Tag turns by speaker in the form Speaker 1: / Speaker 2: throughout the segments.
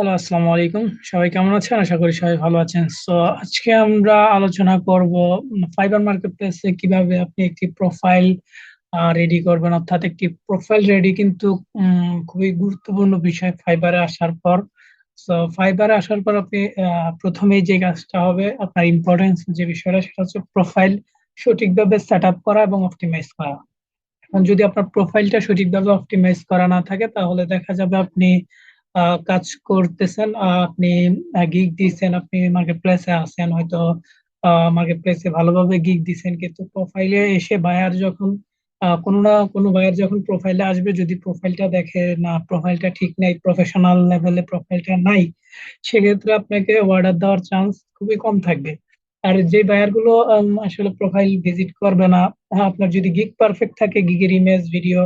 Speaker 1: Hello, আসসালামু আলাইকুম। সবাই কেমন আছেন? আশা করি সবাই ভালো আছেন। সো আজকে আমরা আলোচনা করব ফাইবার মার্কেট প্লেসে কীভাবে আপনি একটি প্রোফাইল রেডি করবেন। অর্থাৎ একটি প্রোফাইল রেডি কিন্তু খুবই গুরুত্বপূর্ণ বিষয় ফাইবারে আসার পর। সো ফাইবারে আসার পর আপনি প্রথমেই যে কাজটা হবে, আপনার ইম্পর্টেন্স যে বিষয়টা, সেটা হচ্ছে প্রোফাইল সঠিকভাবে সেট আপ করা এবং অপটিমাইজ করা। এখন যদি আপনার প্রোফাইলটা সঠিকভাবে অপটিমাইজ করা না থাকে, তাহলে দেখা যাবে আপনি কাজ করতেছেন আপনি গিগ দিয়েছেন আপনি মার্কেট প্লেসে আছেন হয়তো মার্কেট প্লেসে ভালোভাবে গিগ দিছেন কিন্তু প্রোফাইলে এসে বায়ার যখন কোনো না কোনো বায়ার যখন প্রোফাইলে আসবে যদি প্রোফাইলটা দেখে না প্রোফাইলটা ঠিক নাই প্রফেশনাল লেভেলে প্রোফাইলটা নাই সেক্ষেত্রে আপনাকে অর্ডার দেওয়ার চান্স খুবই কম থাকবে। আর যে বায়ারগুলো আসলে প্রোফাইল ভিজিট করবে না হ্যাঁ, আপনার যদি গিগ পারফেক্ট থাকে গিগের ইমেজ ভিডিও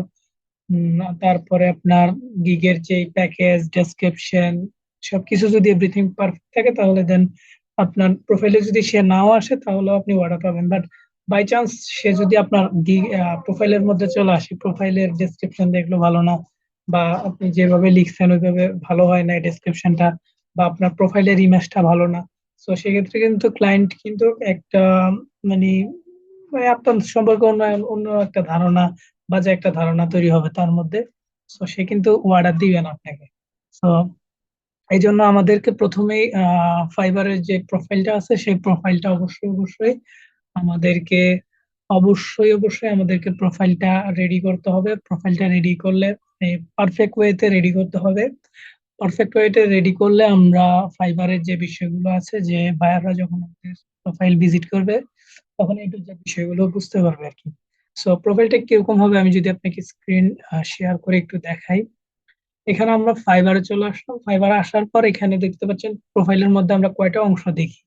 Speaker 1: তারপরে আপনার গিগের যে প্যাকেজ ডেসক্রিপশন সবকিছু যদি এভরিথিং পারফেক্ট থাকে, তাহলে দেন আপনার প্রোফাইলে যদি সে নাও আসে তাহলে আপনি অর্ডার পাবেন। বাট বাই চান্স সে যদি আপনার প্রোফাইলের মধ্যে চলে আসে প্রোফাইলের ডেসক্রিপশন দেখল ভালো না, বা আপনি যেভাবে লিখছেন ওইভাবে ভালো হয় না ডেসক্রিপশনটা বা আপনার প্রোফাইলের ইমেজটা ভালো না। তো সেক্ষেত্রে কিন্তু ক্লায়েন্ট কিন্তু একটা মানে আপনার সম্পর্কে অন্য অন্য একটা ধারণা বাজে একটা ধারণা তৈরি হবে তার মধ্যে। তো সে কিন্তু অর্ডার দিবে না আপনাকে। তো এই জন্য আমাদেরকে প্রথমেই ফাইবারের যে প্রোফাইলটা আছে, সেই প্রোফাইলটা অবশ্যই অবশ্যই আমাদেরকে, অবশ্যই অবশ্যই আমাদেরকে প্রোফাইলটা রেডি করতে হবে। প্রোফাইলটা রেডি করলে পারফেক্ট ওয়েতে রেডি করতে হবে। পারফেক্ট ওয়েতে রেডি করলে আমরা ফাইবারের যে বিষয়গুলো আছে, যে বায়াররা যখন আমাদের প্রোফাইল ভিজিট করবে, তখন এই যে বিষয়গুলো বুঝতে পারবে আর কি। সো প্রোফাইলটা কীরকম হবে আমি যদি আপনাকে স্ক্রিন শেয়ার করে একটু দেখাই। এখানে আমরা ফাইবারে চলে আসলাম। ফাইবারে আসার পর এখানে দেখতে পাচ্ছেন প্রোফাইলের মধ্যে আমরা কয়টা অংশ দেখি।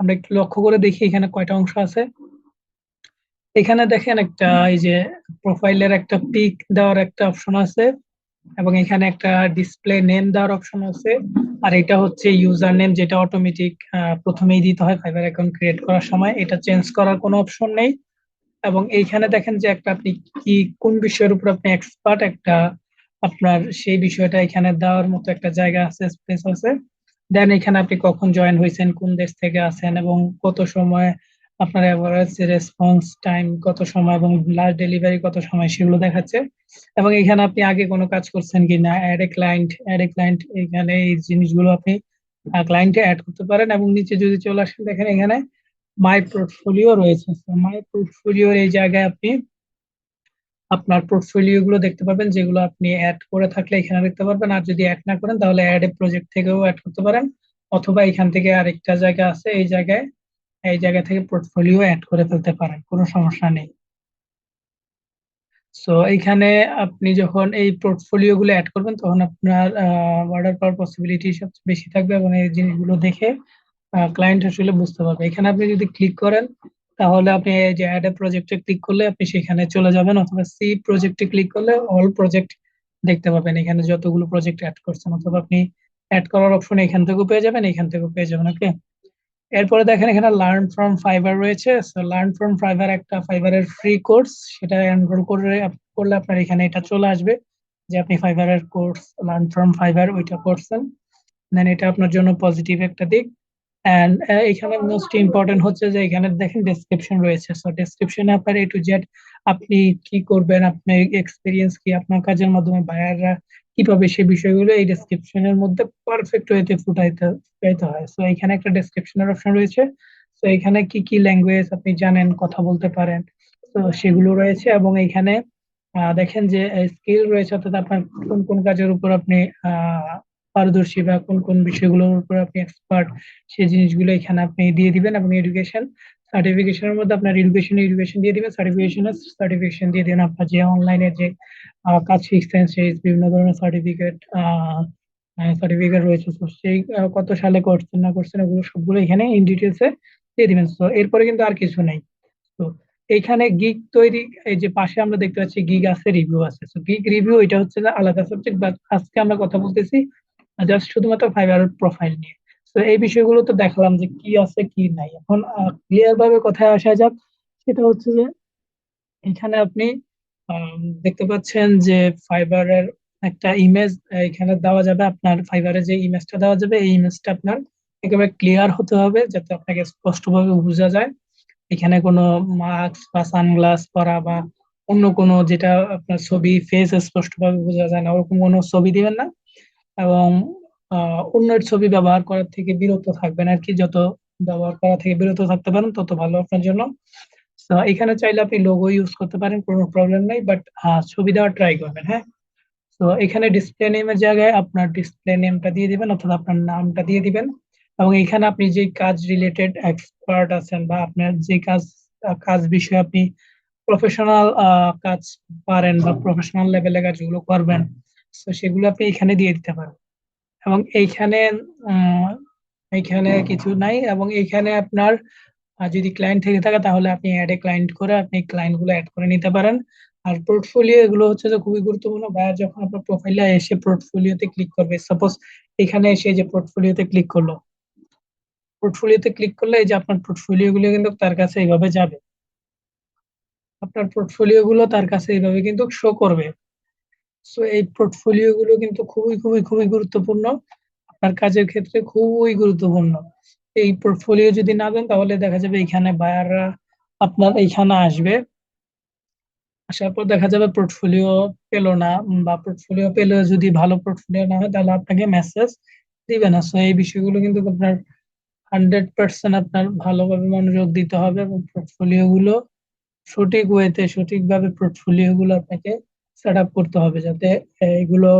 Speaker 1: আমরা একটু লক্ষ্য করে দেখি এখানে কয়টা অংশ আছে। এখানে দেখেন একটা, এই যে প্রোফাইলের একটা পিক দেওয়ার একটা অপশন আছে এবং এখানে একটা ডিসপ্লে নেম দেওয়ার অপশন আছে। আর এটা হচ্ছে ইউজার নেম যেটা অটোমেটিক প্রথমেই দিতে হয় ফাইবার অ্যাকাউন্ট ক্রিয়েট করার সময়। এটা চেঞ্জ করার কোনো অপশন নেই। এবং এইখানে দেখেন যে একটা আপনি কি, কোন বিষয়ের উপর আপনি এক্সপার্ট একটা, আপনার সেই বিষয়টা এখানে দেওয়ার মতো একটা জায়গা আছে স্পেস আছে। দেন এখানে আপনি কখন জয়েন হয়েছেন, কোন দেশ থেকে আছেন এবং কত সময় আপনার এভারেজ রেসপন্স টাইম কত সময় এবং লাস্ট ডেলিভারি কত সময় সেগুলো দেখাচ্ছে। এবং এখানে আপনি আগে কোনো কাজ করছেন কিনা add a client add a client এখানে এই জিনিসগুলো আপনি ক্লায়েন্টে অ্যাড করতে পারেন এবং নিচে যদি চলে আসেন দেখেন এখানে মাই পোর্টফোলিও রয়েছে মাই পোর্টফোলিওর এই জায়গায় আপনি আপনার পোর্টফোলিও গুলো দেখতে পাবেন যেগুলো আপনি অ্যাড করে থাকলে এখানে দেখতে পারবেন। আর যদি অ্যাড না করেন, তাহলে অ্যাড এ প্রজেক্ট থেকেও অ্যাড করতে পারেন। অথবা এখান থেকে আরেকটা জায়গা আছে, এই জায়গায়, এই জায়গা থেকে পোর্টফোলিও অ্যাড করে ফেলতে পারেন, কোনো সমস্যা নেই। সো এইখানে আপনি যখন এই পোর্টফোলিও গুলো অ্যাড করবেন, তখন আপনার অর্ডার পাওয়ার পসিবিলিটি সবচেয়ে বেশি থাকবে এবং এই জিনিসগুলো দেখে ক্লায়েন্ট আসলে বুঝতে পারবে। এখানে আপনি যদি ক্লিক করেন, তাহলে আপনি যে অ্যাড এ প্রজেক্টে ক্লিক করলে আপনি সেখানে চলে যাবেন অথবা সি প্রজেক্টে ক্লিক করলে অল প্রজেক্ট দেখতে পাবেন। এখানে যতগুলো প্রজেক্ট অ্যাড করছেন অথবা আপনি অ্যাড করার অপশন এখান থেকেও পেয়ে যাবেন, এখান থেকেও পেয়ে যাবেন ওকে এরপরে দেখেন এখানে লার্ন ফ্রম ফাইবার রয়েছে। সো লার্ন ফ্রম ফাইবার একটা ফাইবারের ফ্রি কোর্স সেটা এনরোল করে করলে আপনার এখানে এটা চলে আসবে যে আপনি ফাইবারের কোর্স লার্ন ফ্রম ফাইবার ওইটা করছেন। দেন এটা আপনার জন্য পজিটিভ একটা দিক। অ্যান্ড এখানে মোস্ট ইম্পর্টেন্ট হচ্ছে যে এখানে দেখেন ডেসক্রিপশন রয়েছে। সো ডেসক্রিপশনে আপনার এ টু জেড আপনি কি করবেন, আপনার এক্সপিরিয়েন্স কি, আপনার কাজের মাধ্যমে বায়াররা কীভাবে সেই বিষয়গুলো এই ডেসক্রিপশনের মধ্যে পারফেক্ট ওয়েতে ফুটাইতে ফুটাইতে হয়। সো এখানে একটা ডেসক্রিপশনের অপশন রয়েছে। তো এখানে কি কি ল্যাঙ্গুয়েজ আপনি জানেন, কথা বলতে পারেন, তো সেগুলো রয়েছে। এবং এখানে দেখেন যে স্কিল রয়েছে, অর্থাৎ আপনার কোন কোন কাজের উপর আপনি পারদর্শী বা কোন কোন বিষয়গুলোর উপর আপনি এক্সপার্ট সেই জিনিসগুলো এখানে আপনি দিয়ে দিবেন এবং এডুকেশন সার্টিফিকেশনের মধ্যে আপনার এডুকেশন এডুকেশন দিয়ে দিবেন। সার্টিফিকেশনের সার্টিফিকেশন দিয়ে দিবেন আপনার যে অনলাইনে যে কাজ শিখছেন সেই বিভিন্ন ধরনের সার্টিফিকেট সার্টিফিকেট রয়েছে। তো সেই কত সালে করছেন, না করছেন ওগুলো সবগুলো এখানে ইন ডিটেলসে দিয়ে দিবেন। তো এরপরে কিন্তু আর কিছু নেই। তো এইখানে গিগ তৈরি, এই যে পাশে আমরা দেখতে পাচ্ছি গিগ আছে রিভিউ আছে। তো গিগ রিভিউ এটা হচ্ছে আলাদা সাবজেক্ট বাট আজকে আমরা কথা বলতেছি জাস্ট শুধুমাত্র ফাইবার প্রোফাইল নিয়ে। তো এই বিষয়গুলো তো দেখলাম যে কি আছে, কি নাই। এখন ক্লিয়ার ভাবে কথায় আসা যাক, সেটা হচ্ছে যে এখানে আপনি দেখতে পাচ্ছেন যে ফাইবারের একটা ইমেজ এখানে দেওয়া যাবে আপনার ফাইবারে যে ইমেজটা দেওয়া যাবে, এই ইমেজটা আপনার একেবারে ক্লিয়ার হতে হবে, যাতে আপনাকে স্পষ্টভাবে বোঝা যায়। এখানে কোনো মাস্ক বা সানগ্লাস পরা বা অন্য কোনো যেটা আপনার ছবি ফেস স্পষ্টভাবে বোঝা যায় না, ওরকম কোনো ছবি দিবেন না। এবং অন্যের ছবি ব্যবহার করার থেকে বিরত থাকবেন আর কি। যত ব্যবহার করা থেকে বিরত থাকতে পারেন, তত ভালো আপনার জন্য। এখানে চাইলে আপনি লোগো ইউজ করতে পারেন, কোনো প্রবলেম নাই বাট ছবি দেওয়ার ট্রাই করবেন হ্যাঁ? তো এখানে ডিসপ্লে নেমের জায়গায় আপনার ডিসপ্লে নেমটা দিয়ে দিবেন, অর্থাৎ আপনার নামটা দিয়ে দিবেন। এবং এখানে আপনি যে কাজ রিলেটেড এক্সপার্ট আছেন বা আপনার যে কাজ কাজ বিষয়ে আপনি প্রফেশনাল কাজ পারেন বা প্রফেশনাল লেভেলে কাজগুলো করবেন তো সেগুলো আপনি এখানে দিয়ে দিতে পারেন এবং এইখানে এইখানে কিছু নাই এবং এখানে আপনার যদি ক্লায়েন্ট থেকে থাকে তাহলে আপনি অ্যাড এ ক্লায়েন্ট করে আপনি ক্লায়েন্টগুলো অ্যাড করে নিতে পারেন। আর পোর্টফোলিও এগুলো হচ্ছে যে খুবই গুরুত্বপূর্ণ। বায়ার যখন আপনার প্রোফাইলে এসে পোর্টফোলিওতে ক্লিক করবে সাপোজ এখানে এসে যে পোর্টফোলিওতে ক্লিক করল। পোর্টফোলিওতে ক্লিক করলে এই যে আপনার পোর্টফোলিও গুলো কিন্তু তার কাছে এইভাবে যাবে। আপনার পোর্টফোলিও গুলো তার কাছে এইভাবে কিন্তু শো করবে। সো এই পোর্টফোলিও গুলো কিন্তু খুবই খুবই খুবই গুরুত্বপূর্ণ। আপনার কাজের ক্ষেত্রে খুবই গুরুত্বপূর্ণ। এই পোর্টফোলিও যদি না দেন, তাহলে দেখা যাবে এখানে বায়াররা আপনার এইখানে আসবে। আসার পর দেখা যাবে পোর্টফোলিও পেল না। বা পোর্টফোলিও পেলেও যদি ভালো পোর্টফোলিও না হয়, তাহলে আপনাকে মেসেজ দিবে না। সো এই বিষয়গুলো কিন্তু আপনার হান্ড্রেড পার্সেন্ট আপনার ভালোভাবে মনোযোগ দিতে হবে এবং পোর্টফোলিও গুলো সঠিক ওয়েতে সঠিকভাবে পোর্টফোলিও গুলো আপনাকে সেট আপ করতে হবে যাতে এগুলো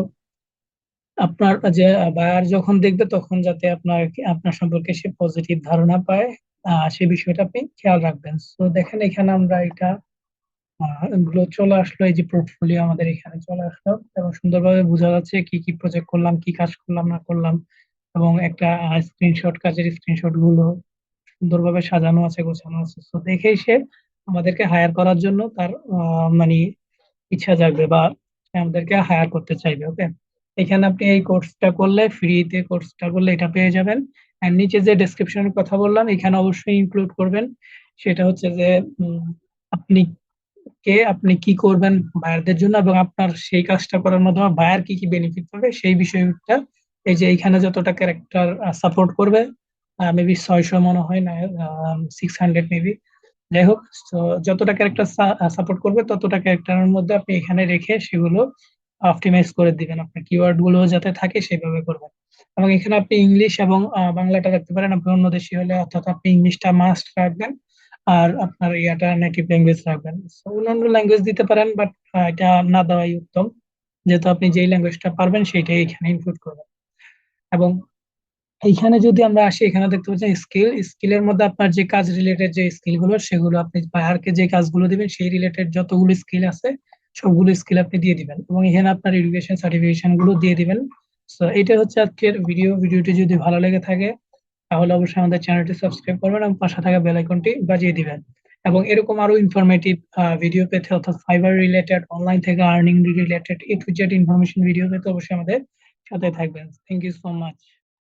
Speaker 1: আপনার, যে বায়ার যখন দেখবে তখন যাতে আপনার আপনার সম্পর্কে সে পজিটিভ ধারণা পায়। সে বিষয়টা আপনি খেয়াল রাখবেন। তো দেখেন এখানে আমরা এটা এগুলো চলে আসলো, এই যে পোর্টফোলিও আমাদের এখানে চলে আসলো। এবং সুন্দরভাবে বোঝা যাচ্ছে কি কি প্রজেক্ট করলাম, কি কাজ করলাম, না করলাম। এবং একটা স্ক্রিনশট কাজের স্ক্রিনশটগুলো সুন্দরভাবে সাজানো আছে, গোছানো আছে। তো দেখেই সে আমাদেরকে হায়ার করার জন্য তার মানে ইচ্ছা জাগবে বা আমাদেরকে হায়ার করতে চাইবে ওকে এখানে আপনি এই কোর্সটা করলে ফ্রিতে কোর্সটা করলে এটা পেয়ে যাবেন। আর নিচে যে ডেসক্রিপশনের কথা বললাম, এখানে অবশ্যই ইনক্লুড করবেন। সেটা হচ্ছে যে আপনি কে, আপনি কি করবেন বায়ারদের জন্য এবং আপনার সেই কাজটা করার মাধ্যমে বায়ার কি কি বেনিফিট পাবে, সেই বিষয়টা এই যে এখানে যতটা ক্যারেক্টার সাপোর্ট করবে মেবি ছয়শো মনে হয়, না সিক্স হান্ড্রেড মেবি যাই হোক যতটা ক্যারেক্টার সাপোর্ট করবে, ততটা ক্যারেক্টারের মধ্যে আপনি এখানে রেখে সেগুলো অপটিমাইজ করে দিবেন। আপনার কিওয়ার্ডগুলো যাতে থাকে সেভাবে করবেন। এবং এখানে আপনি ইংলিশ এবং বাংলাটা রাখতে পারেন। আপনি অন্য দেশি হলে অর্থাৎ আপনি ইংলিশটা মাস্ট রাখবেন আর আপনার ইয়াটা নেটিভ ল্যাঙ্গুয়েজ রাখবেন। অন্যান্য ল্যাঙ্গুয়েজ দিতে পারেন বাট এটা না দেওয়াই উত্তম। যেহেতু আপনি যেই ল্যাঙ্গুয়েজটা পারবেন, সেইটাই এখানে ইনক্লুড করবেন। এবং এইখানে যদি আমরা আসি, এখানে দেখতে পাচ্ছেন স্কিল স্কিলের মধ্যে আপনার যে কাজ রিলেটেড যে স্কিলগুলো, সেগুলো আপনি বায়ারকে যে কাজগুলো দিবেন, সেই রিলেটেড যতগুলো স্কিল আছে, সবগুলো স্কিল আপনি দিয়ে দিবেন। এবং এখানে আপনার এডুকেশন সার্টিফিকেশনগুলো দিয়ে দিবেন। সো এটা হচ্ছে আজকের ভিডিও ভিডিওটি যদি ভালো লেগে থাকে, তাহলে অবশ্যই আমাদের চ্যানেলটি সাবস্ক্রাইব করবেন এবং পাশে থাকা বেল আইকনটি বাজিয়ে দিবেন। এবং এরকম আরও ইনফরমেটিভ ভিডিও পেতে, অর্থাৎ ফাইবার রিলেটেড অনলাইন থেকে earning related A to information video পেতে অবশ্যই আমাদের সাথে থাকবেন। Thank you so much